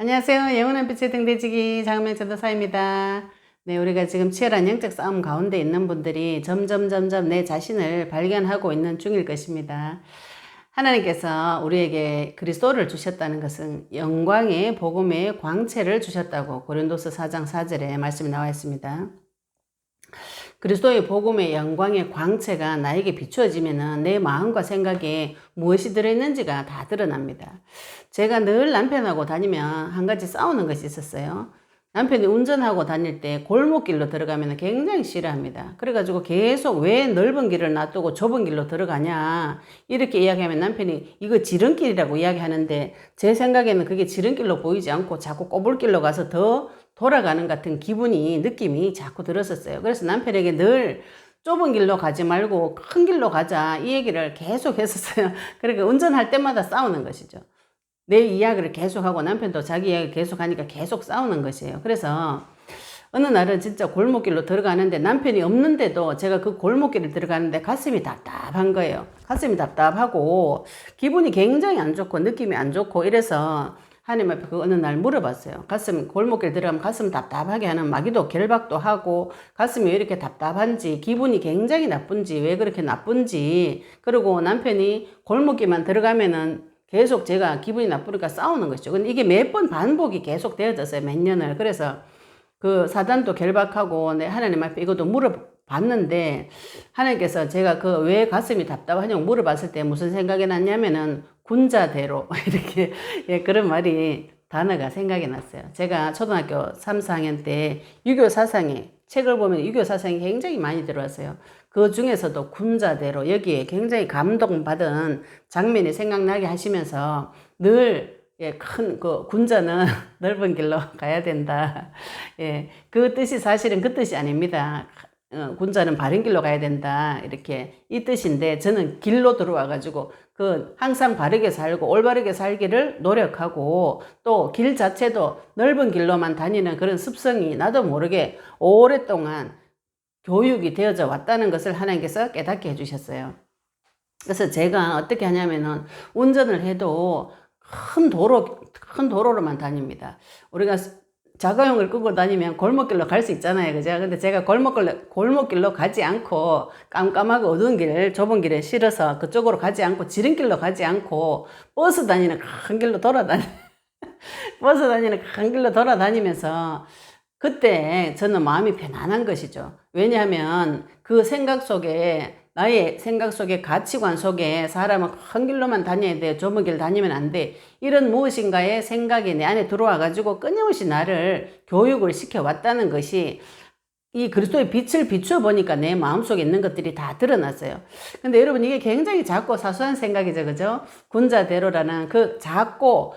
안녕하세요. 영원한 빛의 등대지기 장명 전도사입니다. 네, 우리가 지금 치열한 영적 싸움 가운데 있는 분들이 점점 점점 내 자신을 발견하고 있는 중일 것입니다. 하나님께서 우리에게 그리스도를 주셨다는 것은 영광의 복음의 광채를 주셨다고 고린도서 4장 4절에 말씀이 나와 있습니다. 그리스도의 복음의 영광의 광채가 나에게 비추어지면은 내 마음과 생각에 무엇이 들어있는지가 다 드러납니다. 제가 늘 남편하고 다니면 한 가지 싸우는 것이 있었어요. 남편이 운전하고 다닐 때 골목길로 들어가면 굉장히 싫어합니다. 그래가지고 계속 왜 넓은 길을 놔두고 좁은 길로 들어가냐. 이렇게 이야기하면 남편이 이거 지름길이라고 이야기하는데 제 생각에는 그게 지름길로 보이지 않고 자꾸 꼬불길로 가서 더 돌아가는 같은 기분이, 느낌이 자꾸 들었었어요. 그래서 남편에게 늘 좁은 길로 가지 말고 큰 길로 가자. 이 얘기를 계속 했었어요. 그러니까 운전할 때마다 싸우는 것이죠. 내 이야기를 계속하고 남편도 자기 이야기를 계속하니까 계속 싸우는 것이에요. 그래서 어느 날은 진짜 골목길로 들어가는데 남편이 없는데도 제가 그 골목길을 들어가는데 가슴이 답답한 거예요. 가슴이 답답하고 기분이 굉장히 안 좋고 느낌이 안 좋고 이래서 하나님 앞에 그 어느 날 물어봤어요. 가슴 골목길 들어가면 가슴 답답하게 하는 마귀도 결박도 하고 가슴이 왜 이렇게 답답한지 기분이 굉장히 나쁜지 왜 그렇게 나쁜지 그리고 남편이 골목길만 들어가면은 계속 제가 기분이 나쁘니까 싸우는 것이죠. 근데 이게 몇 번 반복이 계속 되어졌어요. 몇 년을. 그래서 그 사단도 결박하고 내 하나님 앞에 이것도 물어봤는데 하나님께서 제가 그 왜 가슴이 답답하냐고 물어봤을 때 무슨 생각이 났냐면은 군자대로 이렇게 예, 그런 말이 단어가 생각이 났어요. 제가 초등학교 3, 4학년 때 유교 사상에 책을 보면 유교 사상이 굉장히 많이 들어왔어요. 그 중에서도 군자대로 여기에 굉장히 감동받은 장면이 생각나게 하시면서 늘 예, 큰, 그, 군자는 넓은 길로 가야 된다. 예, 그 뜻이 사실은 그 뜻이 아닙니다. 어, 군자는 바른 길로 가야 된다. 이렇게 이 뜻인데 저는 길로 들어와 가지고 그 항상 바르게 살고 올바르게 살기를 노력하고 또 길 자체도 넓은 길로만 다니는 그런 습성이 나도 모르게 오랫동안 교육이 되어져 왔다는 것을 하나님께서 깨닫게 해주셨어요. 그래서 제가 어떻게 하냐면은 운전을 해도 큰 도로, 큰 도로로만 다닙니다. 우리가 자가용을 끄고 다니면 골목길로 갈 수 있잖아요. 그죠? 근데 제가 골목길로, 골목길로 가지 않고 깜깜하고 어두운 길, 좁은 길에 실어서 그쪽으로 가지 않고 지름길로 가지 않고 버스 다니는 큰 길로 돌아다니, 버스 다니는 큰 길로 돌아다니면서 그때 저는 마음이 편안한 것이죠. 왜냐하면 그 생각 속에 나의 생각 속에 가치관 속에 사람은 큰 길로만 다녀야 돼. 좁은 길 다니면 안 돼. 이런 무엇인가의 생각이 내 안에 들어와 가지고 끊임없이 나를 교육을 시켜 왔다는 것이 이 그리스도의 빛을 비추어 보니까 내 마음속에 있는 것들이 다 드러났어요. 근데 여러분 이게 굉장히 작고 사소한 생각이죠. 그죠? 군자대로라는 그 작고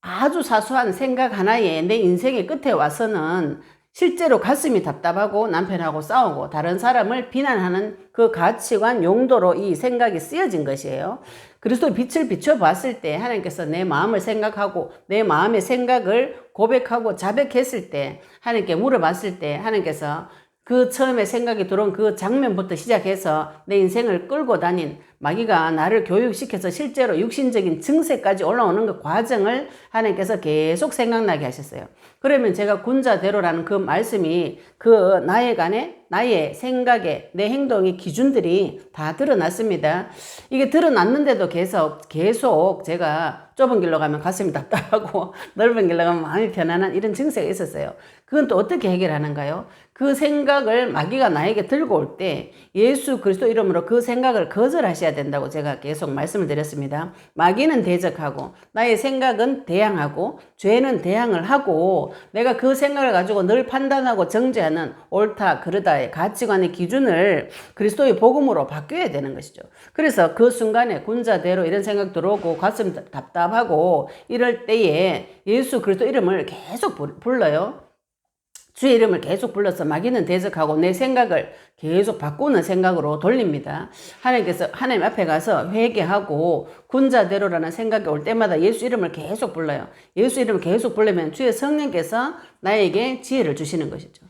아주 사소한 생각 하나에 내 인생의 끝에 와서는 실제로 가슴이 답답하고 남편하고 싸우고 다른 사람을 비난하는 그 가치관 용도로 이 생각이 쓰여진 것이에요. 그리스도 빛을 비춰 봤을 때 하나님께서 내 마음을 생각하고 내 마음의 생각을 고백하고 자백했을 때 하나님께 물어봤을 때 하나님께서 그 처음에 생각이 들어온 그 장면부터 시작해서 내 인생을 끌고 다닌 마귀가 나를 교육시켜서 실제로 육신적인 증세까지 올라오는 그 과정을 하나님께서 계속 생각나게 하셨어요. 그러면 제가 군자대로라는 그 말씀이 그 나의 간에 나의 생각에 내 행동의 기준들이 다 드러났습니다. 이게 드러났는데도 계속 계속 제가 좁은 길로 가면 가슴이 답답하고 넓은 길로 가면 마음이 편안한 이런 증세가 있었어요. 그건 또 어떻게 해결하는가요? 그 생각을 마귀가 나에게 들고 올 때 예수 그리스도 이름으로 그 생각을 거절하셔야 된다고 제가 계속 말씀을 드렸습니다. 마귀는 대적하고 나의 생각은 대항하고 죄는 대항을 하고 내가 그 생각을 가지고 늘 판단하고 정죄하는 옳다 그르다의 가치관의 기준을 그리스도의 복음으로 바뀌어야 되는 것이죠. 그래서 그 순간에 군자대로 이런 생각 들어오고 가슴 답답하고 이럴 때에 예수 그리스도 이름을 계속 불러요. 주의 이름을 계속 불러서 마귀는 대적하고 내 생각을 계속 바꾸는 생각으로 돌립니다. 하나님께서 하나님 앞에 가서 회개하고 군자대로라는 생각이 올 때마다 예수 이름을 계속 불러요. 예수 이름을 계속 불러면 주의 성령께서 나에게 지혜를 주시는 것이죠.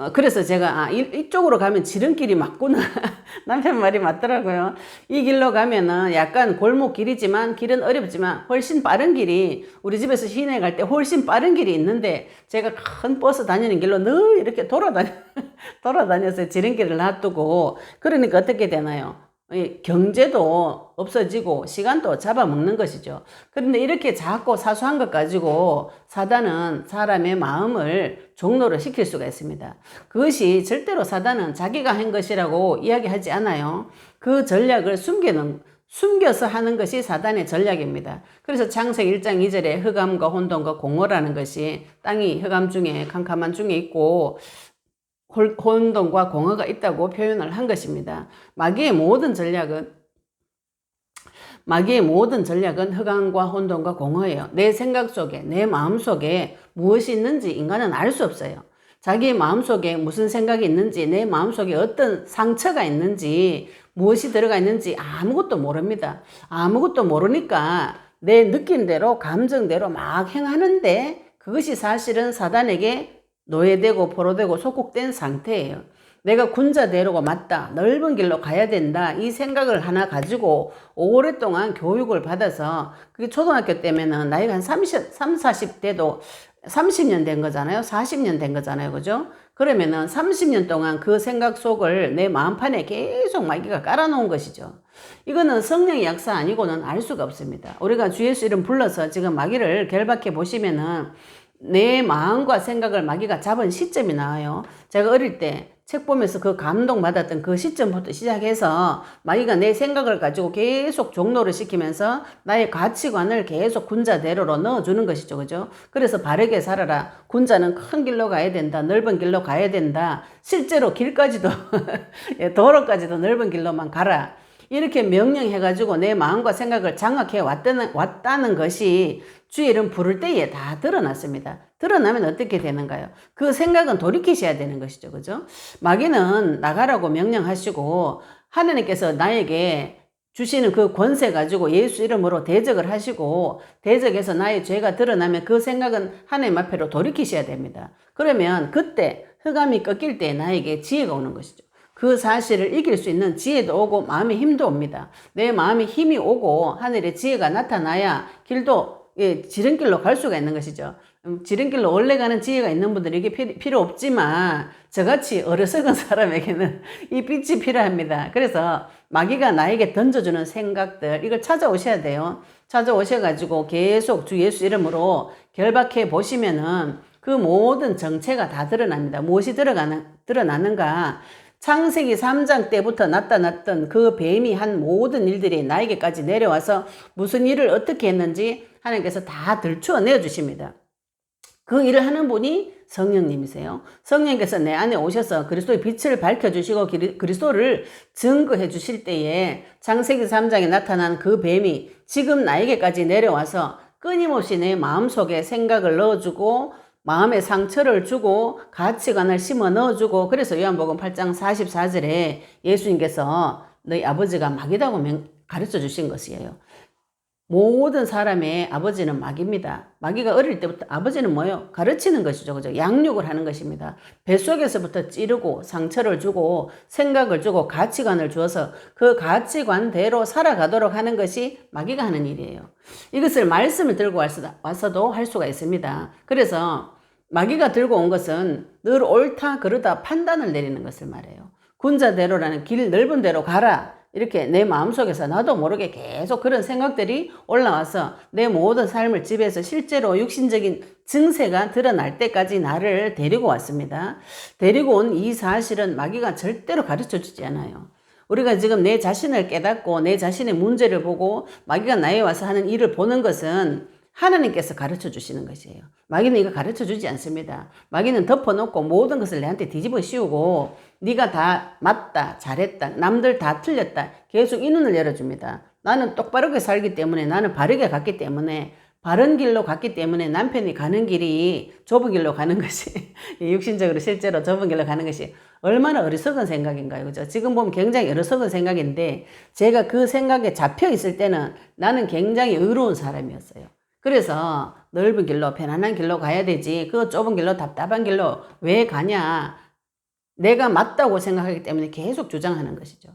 어, 그래서 제가, 아, 이, 이쪽으로 가면 지름길이 맞구나. 남편 말이 맞더라고요. 이 길로 가면은 약간 골목 길이지만, 길은 어렵지만, 훨씬 빠른 길이, 우리 집에서 시내 갈 때 훨씬 빠른 길이 있는데, 제가 큰 버스 다니는 길로 늘 이렇게 돌아다녀, 돌아다녀서 지름길을 놔두고, 그러니까 어떻게 되나요? 이 경제도 없어지고 시간도 잡아먹는 것이죠. 그런데 이렇게 작고 사소한 것 가지고 사단은 사람의 마음을 종로를 시킬 수가 있습니다. 그것이 절대로 사단은 자기가 한 것이라고 이야기하지 않아요. 그 전략을 숨기는 숨겨서 하는 것이 사단의 전략입니다. 그래서 창세기 1장 2절에 흑암과 혼돈과 공허라는 것이 땅이 흑암 중에 캄캄한 중에 있고 홀- 혼돈과 공허가 있다고 표현을 한 것입니다. 마귀의 모든 전략은 마귀의 모든 전략은 흑암과 혼돈과 공허예요. 내 생각 속에, 내 마음 속에 무엇이 있는지 인간은 알 수 없어요. 자기의 마음 속에 무슨 생각이 있는지, 내 마음 속에 어떤 상처가 있는지, 무엇이 들어가 있는지 아무것도 모릅니다. 아무것도 모르니까 내 느낌대로, 감정대로 막 행하는데 그것이 사실은 사단에게 노예되고 포로되고 속국된 상태예요. 내가 군자대로가 맞다. 넓은 길로 가야 된다. 이 생각을 하나 가지고 오랫동안 교육을 받아서 그게 초등학교 때면은 나이가 한 30, 3, 40대도 30년 된 거잖아요. 40년 된 거잖아요. 그죠? 그러면은 30년 동안 그 생각 속을 내 마음판에 계속 마귀가 깔아놓은 것이죠. 이거는 성령의 약사 아니고는 알 수가 없습니다. 우리가 주 예수 이름 불러서 지금 마귀를 결박해 보시면은 내 마음과 생각을 마귀가 잡은 시점이 나와요. 제가 어릴 때 책 보면서 그 감동받았던 그 시점부터 시작해서 마귀가 내 생각을 가지고 계속 종로를 시키면서 나의 가치관을 계속 군자대로로 넣어주는 것이죠. 그죠? 그래서 바르게 살아라. 군자는 큰 길로 가야 된다. 넓은 길로 가야 된다. 실제로 길까지도, 예, 도로까지도 넓은 길로만 가라. 이렇게 명령해가지고 내 마음과 생각을 장악해 왔다는, 왔다는 것이 이름 부를 때에 다 드러났습니다. 드러나면 어떻게 되는가요? 그 생각은 돌이키셔야 되는 것이죠. 그죠? 마귀는 나가라고 명령하시고 하나님께서 나에게 주시는 그 권세 가지고 예수 이름으로 대적을 하시고 대적해서 나의 죄가 드러나면 그 생각은 하나님 앞에로 돌이키셔야 됩니다. 그러면 그때 흑암이 꺾일 때 나에게 지혜가 오는 것이죠. 그 사실을 이길 수 있는 지혜도 오고 마음의 힘도 옵니다. 내 마음에 힘이 오고 하늘의 지혜가 나타나야 길도 예, 지름길로 갈 수가 있는 것이죠. 음, 지름길로 원래 가는 지혜가 있는 분들에게 필- 필요 없지만 저같이 어리석은 사람에게는 이 빛이 필요합니다. 그래서 마귀가 나에게 던져주는 생각들 이걸 찾아오셔야 돼요. 찾아오셔가지고 계속 주 예수 이름으로 결박해 보시면은 그 모든 정체가 다 드러납니다. 무엇이 들어가는, 드러나는가? 창세기 3장 때부터 나타났던 그 뱀이 한 모든 일들이 나에게까지 내려와서 무슨 일을 어떻게 했는지 하나님께서 다 들추어 내어주십니다. 그 일을 하는 분이 성령님이세요. 성령께서 내 안에 오셔서 그리스도의 빛을 밝혀주시고 그리- 그리스도를 증거해 주실 때에 창세기 3장에 나타난 그 뱀이 지금 나에게까지 내려와서 끊임없이 내 마음속에 생각을 넣어주고 마음에 상처를 주고 가치관을 심어 넣어주고 그래서 요한복음 8장 44절에 예수님께서 너희 아버지가 명- 가르쳐 주신 것이에요. 모든 사람의 아버지는 마귀입니다. 마귀가 어릴 때부터 아버지는 뭐요? 가르치는 것이죠. 그죠? 양육을 하는 것입니다. 뱃속에서부터 찌르고 상처를 주고 생각을 주고 가치관을 주어서 그 가치관대로 살아가도록 하는 것이 마귀가 하는 일이에요. 이것을 말씀을 들고 와서도 할 수가 있습니다. 그래서 마귀가 들고 온 것은 늘 옳다 그르다 판단을 내리는 것을 말해요. 군자대로라는 길 넓은 대로 가라. 이렇게 내 마음속에서 나도 모르게 계속 그런 생각들이 올라와서 내 모든 삶을 지배해서 실제로 육신적인 증세가 드러날 때까지 나를 데리고 왔습니다. 데리고 온 이 사실은 마귀가 절대로 가르쳐 주지 않아요. 우리가 지금 내 자신을 깨닫고 내 자신의 문제를 보고 마귀가 나에 와서 하는 일을 보는 것은 하나님께서 가르쳐 주시는 것이에요. 마귀는 이거 가르쳐 주지 않습니다. 마귀는 덮어놓고 모든 것을 내한테 뒤집어 씌우고 네가 다 맞다, 잘했다, 남들 다 틀렸다. 계속 이 눈을 열어줍니다. 나는 똑바르게 살기 때문에 나는 바르게 갔기 때문에 바른 길로 갔기 때문에 남편이 가는 길이 좁은 길로 가는 것이 육신적으로 실제로 좁은 길로 가는 것이 얼마나 어리석은 생각인가요? 그죠? 지금 보면 굉장히 어리석은 생각인데 제가 그 생각에 잡혀 있을 때는 나는 굉장히 의로운 사람이었어요. 그래서 넓은 길로 편안한 길로 가야 되지 그 좁은 길로 답답한 길로 왜 가냐 내가 맞다고 생각하기 때문에 계속 주장하는 것이죠.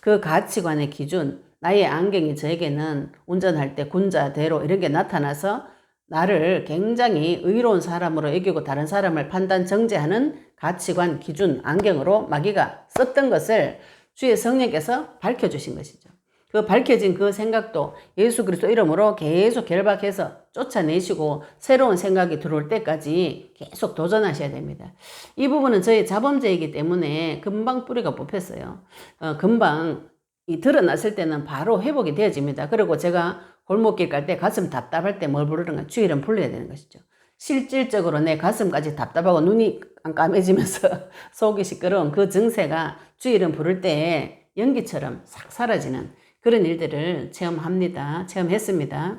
그 가치관의 기준, 나의 안경이 저에게는 운전할 때 군자대로 이런 게 나타나서 나를 굉장히 의로운 사람으로 여기고 다른 사람을 판단 정죄하는 가치관 기준 안경으로 마귀가 썼던 것을 주의 성령께서 밝혀주신 것이죠. 그 밝혀진 그 생각도 예수 그리스도 이름으로 계속 결박해서 쫓아내시고 새로운 생각이 들어올 때까지 계속 도전하셔야 됩니다. 이 부분은 저희 자범죄이기 때문에 금방 뿌리가 뽑혔어요. 어, 금방 이 드러났을 때는 바로 회복이 되어집니다. 그리고 제가 골목길 갈 때 가슴 답답할 때 뭘 부르는가 주의를 불러야 되는 것이죠. 실질적으로 내 가슴까지 답답하고 눈이 깜깜해지면서 속이 시끄러운 그 증세가 주의를 부를 때 연기처럼 싹 사라지는 그런 일들을 체험합니다. 체험했습니다.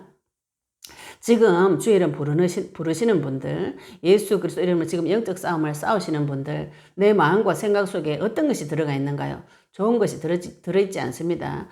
지금 주 이름 부르시, 부르시는 분들, 예수 그리스도 이름으로 지금 영적 싸움을 싸우시는 분들, 내 마음과 생각 속에 어떤 것이 들어가 있는가요? 좋은 것이 들어, 들어있지 않습니다.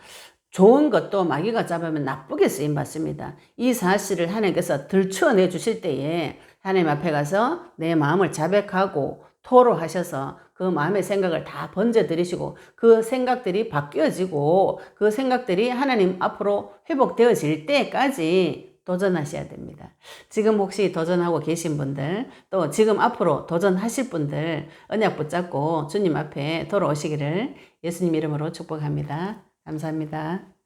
좋은 것도 마귀가 잡으면 나쁘게 쓰임 받습니다. 이 사실을 하나님께서 들추어내 주실 때에 하나님 앞에 가서 내 마음을 자백하고 토로하셔서 그 마음의 생각을 다 번져드리시고 그 생각들이 바뀌어지고 그 생각들이 하나님 앞으로 회복되어질 때까지 도전하셔야 됩니다. 지금 혹시 도전하고 계신 분들, 또 지금 앞으로 도전하실 분들, 언약 붙잡고 주님 앞에 돌아오시기를 예수님 이름으로 축복합니다. 감사합니다.